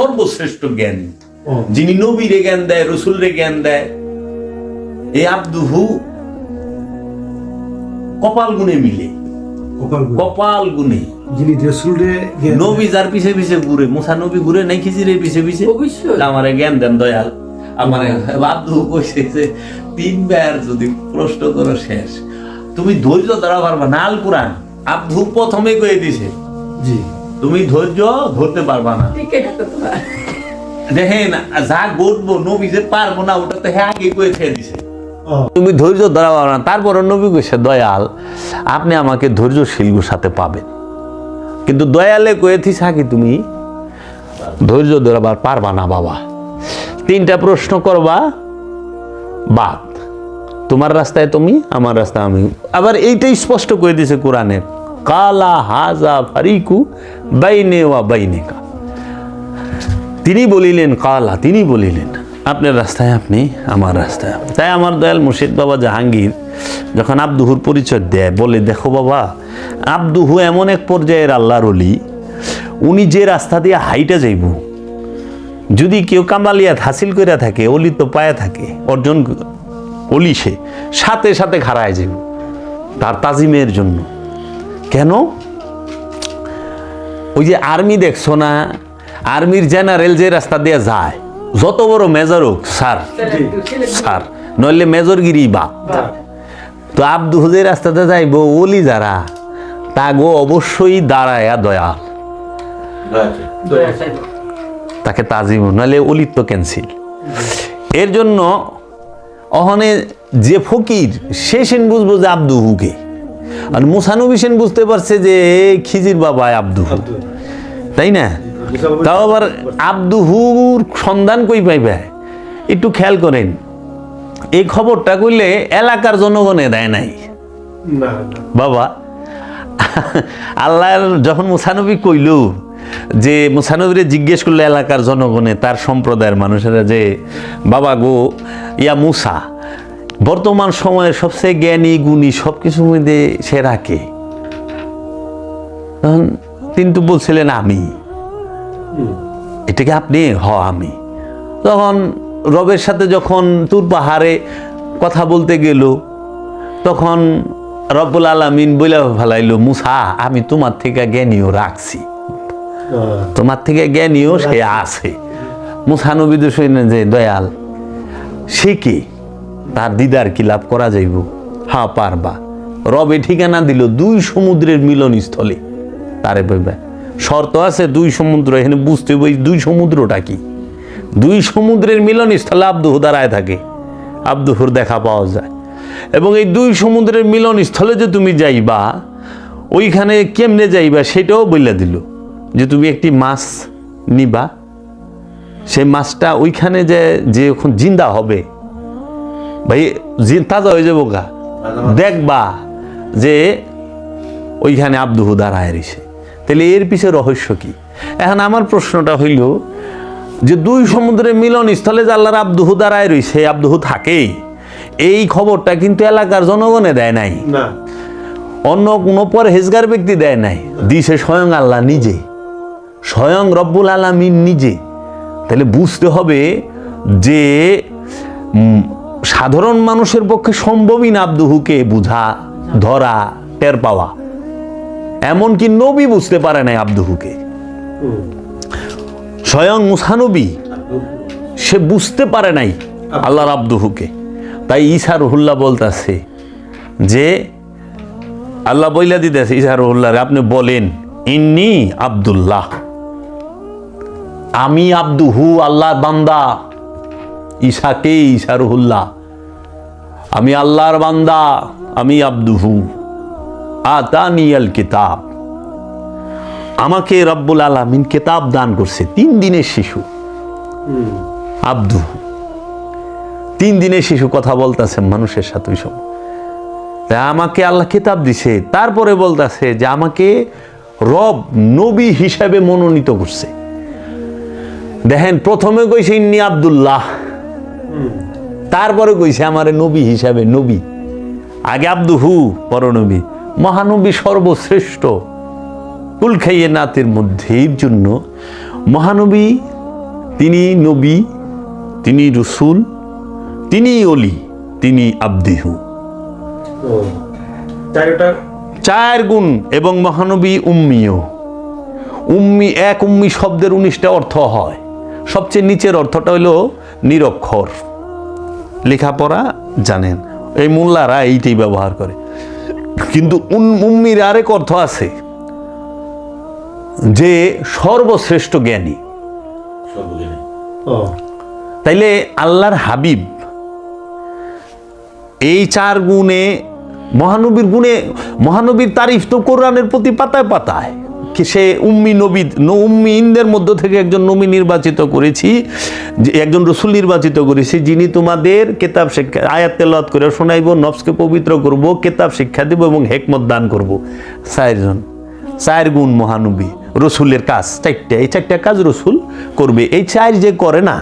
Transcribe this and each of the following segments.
সর্বশ্রেষ্ঠ জ্ঞান। যিনি নবীরে জ্ঞান দেয় রসুলরে জ্ঞান দেয় এই আব্দুহু কপাল গুনে মিলে। কপাল। গুনে যিনি রসুলরে নবী যার পিছে পিছে ঘুরে মুসা নবী ঘুরে নাই খিজিরে পিছে পিছে। অবশ্যই। আমার জ্ঞান দেন দয়াল। আমার বাধ্য কইছে যে তিনবার যদি প্রশ্ন করো শেষ। তুমি ধৈর্য ধরা পারবা না আল কোরআন আব্দু প্রথমে কয়ে দিছে। জি। তুমি ধৈর্য ধরতে পারবা না। দেখেন যা ঘটবো নবী যে পারব না ওটা তো হ্যাঁ আগে কয়ে ছেড়ে দিছে। তুমি ধৈর্য ধরা পারো না তারপর নবী কইছে দয়াল আপনি আমাকে ধৈর্যশীলগুর সাথে পাবেন। কিন্তু দয়ালে কয়েছি সাকি তুমি ধৈর্য ধরাবার পারবা না বাবা। তিনটা প্রশ্ন করবা বাদ। তোমার রাস্তায় তুমি আমার রাস্তায় আমি। আবার এইটাই স্পষ্ট করে দিছে কোরআনে কালা হাজা ফারিকু বাইনে ওয়া বাইনেকা। তিনি বলিলেন, কালা, তিনি বলিলেন, আপনার রাস্তায় আপনি, আমার রাস্তায় তাই আমার দয়াল মুর্শিদ বাবা জাহাঙ্গীর যখন আব্দুহুর পরিচয় দেয়, বলে, দেখো বাবা, আব্দুহু এমন এক পর্যায়ের আল্লাহর অলি উনি যে রাস্তা দিয়ে হাইটা যাইব, যদি কেউ কামালিয়াত হাসিল করে থাকে অলি তো পায়ে থাকে, অর্জন অলি সে, সাথে সাথে খাড়ায় যাইব, তার তাজিমের জন্য। কেন? ওই যে আর্মি দেখছ না? আর্মির জেনারেল যে রাস্তা দিয়ে যায়, যত বড় মেজর হোক, স্যার স্যার, নইলে মেজরগিরি বা তো আব্দু হুজের রাস্তাতে যাইব, ওলি যারা, তা গো অবশ্যই দাঁড়ায়া দয়াল। তাকে তাজিম নাহলে তো ক্যান্সেল এর জন্য অহনে যে ফকির, সে সেন বুঝব যে আব্দু হুকে। আর মুসানবী সেন বুঝতে পারছে যে খিজির বাবা আব্দু। তাই না? তাও আবার আব্দু হুর সন্ধান কই পাইবে? একটু খেয়াল করেন। এই খবরটা কইলে এলাকার জনগণে দেয় নাই। বাবা আল্লাহর যখন মুসানবী কইল যে মুসানবীরে জিজ্ঞেস করল এলাকার জনগণে তার সম্প্রদায়ের মানুষেরা যে বাবা গো ইয়া মুসা বর্তমান সময়ে সবচেয়ে জ্ঞানী গুণী সব কিছুর মধ্যে সে রাখে তখন তিনি তো বলছিলেন আমি। এটাকে আপনি? হ আমি। তখন রবের সাথে যখন তুর পাহাড়ে কথা বলতে গেল তখন রব্বুল আলামিন বইলা ফেলাইল মুসা আমি তোমার থেকে জ্ঞানীয় রাখছি। তোমার থেকে জ্ঞানীয় সে আছে। মুসা নবী তো শুনেন যে দয়াল সে কি? তার দিদার কি লাভ করা যাইব? হা, পারবা। রবে ঠিকানা দিল দুই সমুদ্রের মিলনস্থলে। তারে বইবা শর্ত আছে দুই সমুদ্র, এখানে বুঝতে বই দুই সমুদ্রটা কি? দুই সমুদ্রের মিলনস্থলে আব্দুহু দাঁড়ায় থাকে। আব্দুহুর দেখা পাওয়া যায়। এবং এই দুই সমুদ্রের মিলনস্থলে যে তুমি যাইবা, ওইখানে কেমনে যাইবা সেটাও বইলা দিল। যে তুমি একটি মাছ নিবা। সেই মাছটা ওইখানে যে যে এখন জিন্দা হবে ভাই জি- তাজা হয়ে যাব গা। দেখবা যে ওইখানে আব্দুহু দাঁড়ায় রয়েছে। তাহলে এর পিছে রহস্য কি? এখন আমার প্রশ্নটা হইল যে দুই সমুদ্রের মিলন স্থলে যে আল্লাহর আব্দুহু দাঁড়ায় রয়েছে আব্দুহু থাকেই? এই খবরটা কিন্তু এলাকার জনগণে দেয় নাই। অন্য কোনো পরহেজগার ব্যক্তি দেয় নাই। দিছে স্বয়ং আল্লাহ নিজে। স্বয়ং রব্বুল আলমিন নিজে। তাহলে বুঝতে হবে যে সাধারণ মানুষের পক্ষে সম্ভবই না আব্দুহুকে বুঝা, ধরা, টের পাওয়া। এমনকি নবী বুঝতে পারে নাই আব্দুহুকে। স্বয়ং মুসানবী, সে বুঝতে পারে নাই আল্লাহর আব্দুহুকে। তাই ঈসা রহুল্লাহ বলতেছে যে, আল্লাহ বইলা দিতেছে, ঈসা রহুল্লাহ আপনি বলেন, ইন্নি আব্দুল্লাহ। আমি আব্দুহু, আল্লাহর বান্দা। ঈশাকে ঈশা রহুল্লাহ আমি আল্লাহর বান্দা, আমি আব্দুহু। আতানিয়াল কিতাব। আমাকে রব্বুল আলমিন কেতাব দান করছে তিন দিনের শিশু। আব্দু তিন দিনের শিশু কথা বলতেছে মানুষের সাথে ওই সময়। আমাকে আল্লাহ কিতাব দিছে, তারপরে বলতেছে যে আমাকে রব নবী হিসাবে মনোনীত করছে। দেখেন, প্রথমে কইছে ইন্নি আব্দুল্লাহ। তারপরে কইছে আমারে নবী হিসাবে নবী। আগে আব্দু আব্দুহু পরনবী। মহানবী সর্বশ্রেষ্ঠ। কুল খাইয়ে নাতের মধ্যে জন্য মহানবী তিনি নবী তিনি রসুল তিনি অলি তিনি আব্দিহু চার গুণ এবং মহানবী উম্মিও উম্মি এক উম্মি শব্দের উনিশটা অর্থ হয়। সবচেয়ে নিচের অর্থটা হলো নিরক্ষর। লেখাপড়া জানেন। এই মোল্লারা এইটাই ব্যবহার করে। কিন্তু উম্মির আরেক অর্থ আছে যে সর্বশ্রেষ্ঠ জ্ঞানী। তাইলে আল্লাহর হাবিব এই চার গুণে মহানবীর গুণে মহানবীর তারিফ তো কোরআনের প্রতি পাতায় পাতায়। সে উম্মি নবী উম্মিনদের মধ্য থেকে একজন নবী নির্বাচিত করেছি একজন রসুল নির্বাচিত করেছি, যিনি তোমাদের কেতাব শিক্ষা, আয়াত তেলাওয়াত করে শোনাইব, নফসকে পবিত্র করব, কেতাব শিক্ষা দেব এবং হেকমত দান করব। চারজন। চার গুণ মহানবী, রসুলের কাজ চারটে, এই চারটা কাজ রসুল করবে। এই চার যে করে না,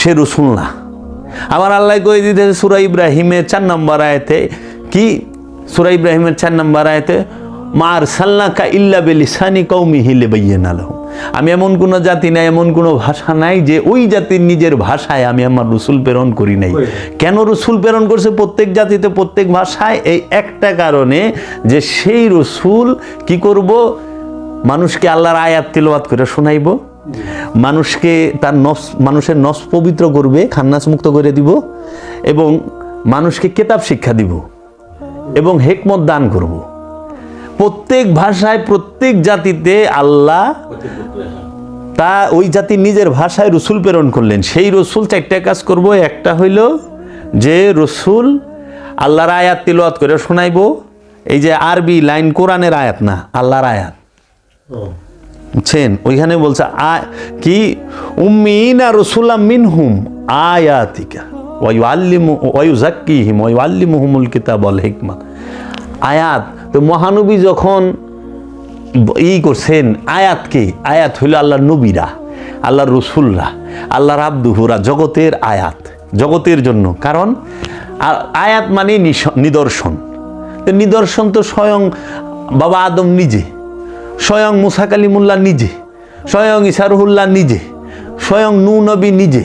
সে রসুল না। আমার আল্লাহ কয়ে দিতে সুরা ইব্রাহিমের চার নম্বর আয়তে, কি? সুরা ইব্রাহিমের চার নম্বর আয়তে মার সাল্লাকা ইল্লা বেলিসানি কৌমি হিলে বাইয়েন আলহম আমি এমন কোনো জাতি নাই এমন কোনো ভাষা নাই যে ওই জাতির নিজের ভাষায় আমি আমার রসুল প্রেরণ করি নাই। কেন রসুল প্রেরণ করছে? প্রত্যেক জাতিতে প্রত্যেক ভাষায় এই একটা কারণে যে সেই রসুল কি করব? মানুষকে আল্লাহর আয়াত তিলওয়াত করে শোনাইব। মানুষকে তার নফস মানুষের নফস পবিত্র করবে খান্নাস মুক্ত করে দিব এবং মানুষকে কেতাব শিক্ষা দিব এবং হেকমত দান করব। প্রত্যেক ভাষায় প্রত্যেক জাতিতে আল্লাহ তা ওই জাতি নিজের ভাষায় রসুল প্রেরণ করলেন। সেই রসুল চারটা কাজ করব। একটা হইল যে রসুল আল্লাহর আয়াত তিলওয়াত করে শোনাইব। এই যে আরবি লাইন কোরআনের আয়াত না আল্লাহর আয়াত। বুঝছেন? ওইখানে বলছে আ- কি? উম্মিনা রসুল্লাহ মিনহুম আয়াতিকা। ওয়ায়ু আল্লিমু ওয়ায়ু জাক্কিহিম ওয়ায়ু আল্লিমুহুমুল কিতাব আল হিকমা। আয়াত তো মহানবী যখন ই করছেন আয়াতকে আয়াত হইল আল্লাহর নবীরা, আল্লাহর রসুলরা, আল্লাহর আব্দুহুরা, জগতের আয়াত, জগতের জন্য। কারণ আয়াত মানে নিদর্শন। তো নিদর্শন তো স্বয়ং বাবা আদম নিজে, স্বয়ং মুসা কালিমুল্লাহ নিজে, স্বয়ং ইসারুল্লাহ নিজে, স্বয়ং নু নবী নিজে।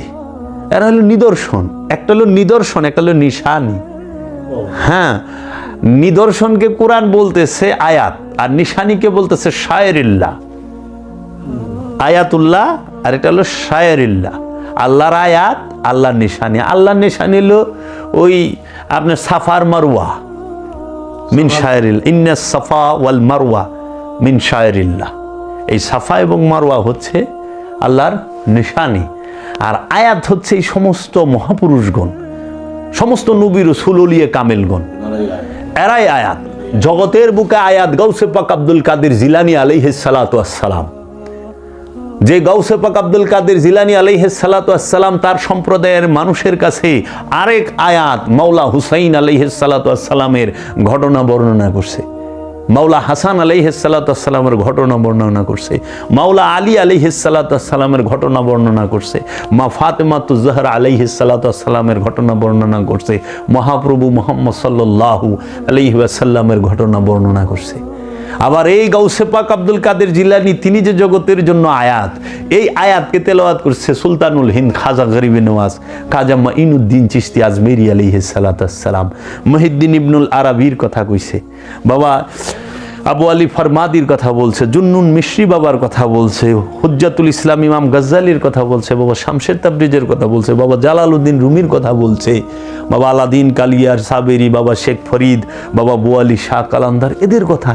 এরা হলো নিদর্শন। একটা হলো নিদর্শন, একটা হলো নিশানি। হ্যাঁ নিদর্শনকে কোরআন বলতেছে আয়াত আর নিশানিকে বলতেছে শায়রিল্লাহ। আয়াতুল্লাহ আর এটা হলো শায়রিল্লাহ। আল্লাহর আয়াত আল্লাহর নিশানি। আল্লাহর নিশানি হলো ওই আপনার সাফার মারুয়া মিন শায়রিল ইন্না সাফা ওয়াল মারওয়া মিন শায়রিল্লাহ। এই সাফা এবং মারওয়া হচ্ছে আল্লাহর নিশানি। আর আয়াত হচ্ছে এই সমস্ত মহাপুরুষগণ সমস্ত নবীর সুললিয়ে কামেলগণ। এরাই আয়াত। জগতের বুকে আয়াত গৌসে পাক আব্দুল কাদের জিলানি আসসালাম যে গৌসে পাক আব্দুল কাদের জিলানি সালাম তার সম্প্রদায়ের মানুষের কাছে আরেক আয়াত মাওলা হুসাইন আসসালামের ঘটনা বর্ণনা করছে। মাওলা হাসান আলাইহিসালাতামের ঘটনা বর্ণনা করছে। মাওলা আলী আলিহিসালাতামের ঘটনা বর্ণনা করছে। মা ফাতেমা তুজহর আলিহিসালাতামের ঘটনা বর্ণনা করছে। মহাপ্রভু মোহাম্মদ আলহি আসাল্লামের ঘটনা বর্ণনা করছে। আবার এই গৌসেপাক আব্দুল কাদের জিলানি, তিনি যে জগতের জন্য আয়াত, এই আয়াতকে তেলাওয়াত করছে সুলতানুল হিন্দ খাজা গরিবে নওয়াজ, খাজা মাইনুদ্দিন চিস্তি আজমেরি আলিহি সালাতাম মহিদ্দিন ইবনুল আরবির কথা কইছে। বাবা আবু আলী ফরমাদির কথা বলছে, জুন্নুন মিশ্রি বাবার কথা বলছে, হুজ্জাতুল ইসলাম ইমাম গজ্জালির কথা বলছে, বাবা শামশের তাবরিজের কথা বলছে, বাবা জালালউদ্দিন রুমির কথা বলছে, বাবা আলাদিন কালিয়ার সাবেরি, বাবা শেখ ফরিদ, বাবা বোয়ালি শাহ কালান্দার, এদের কথা।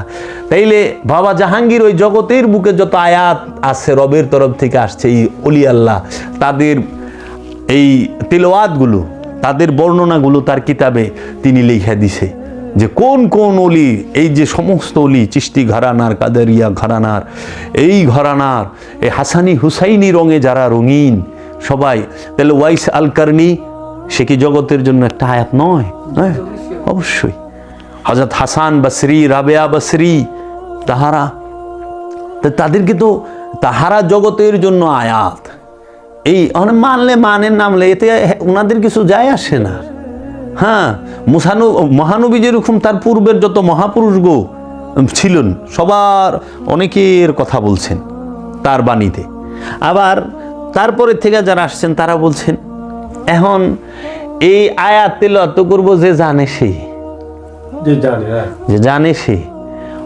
তাইলে বাবা জাহাঙ্গীর ওই জগতের বুকে যত আয়াত আছে, রবের তরফ থেকে আসছে এই অলি আল্লাহ, তাদের এই তেলোয়াতগুলো তাদের বর্ণনাগুলো তার কিতাবে তিনি লিখে দিছে। যে কোন কোন অলি, এই যে সমস্ত অলি চিস্তি ঘরানার, কাদেরিয়া ঘরানার, এই ঘরানার, এই হাসানি হুসাইনি রঙে যারা রঙিন সবাই, তাহলে ওয়াইস আলকারনি, সে কি জগতের জন্য একটা আয়াত নয়? হ্যাঁ অবশ্যই। হজরত হাসান বসরি, রাবেয়া বসরি, তাহারা তাদেরকে তো তাহারা জগতের জন্য আয়াত। এই মানলে মানেন নামলে এতে ওনাদের কিছু যায় আসে না। হ্যাঁ মুসানু মহানবী যেরকম তার পূর্বের যত মহাপুরুষ গো ছিলেন সবার অনেকের কথা বলছেন তার বাণীতে। আবার তারপরে থেকে যারা আসছেন তারা বলছেন এখন এই আয়াত তেলাওয়াত করব যে জানে সে। যে জানে হ্যাঁ। যে জানে সে।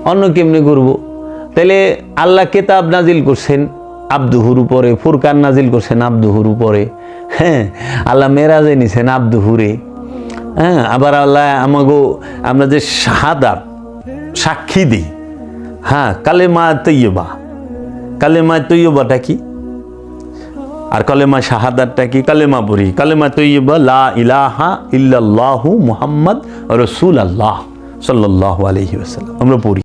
অন্য কেমনি করব? তাহলে আল্লাহ কেতাব নাজিল করছেন? আব্দুহুর উপরে। ফুরকান নাজিল করছেন আব্দুহুর উপরে। হ্যাঁ আল্লাহ মেরাজে নিছেন আব্দুহুরে। হ্যাঁ আবার আল্লাহ আমাগো, আমরা যে শাহাদাত সাক্ষী দিই। হ্যাঁ কালেমা তৈয়বা। কালেমা তৈয়বাটা কি? আর কালেমা শাহাদাতটা কি? কালেমা বুড়ি কালেমা তৈয়বা, লা ইলাহা ইল্লাল্লাহু মুহাম্মদ রসুল আল্লাহ সাল্লাহ আলাইহি আসাল্লাম আমরা পড়ি।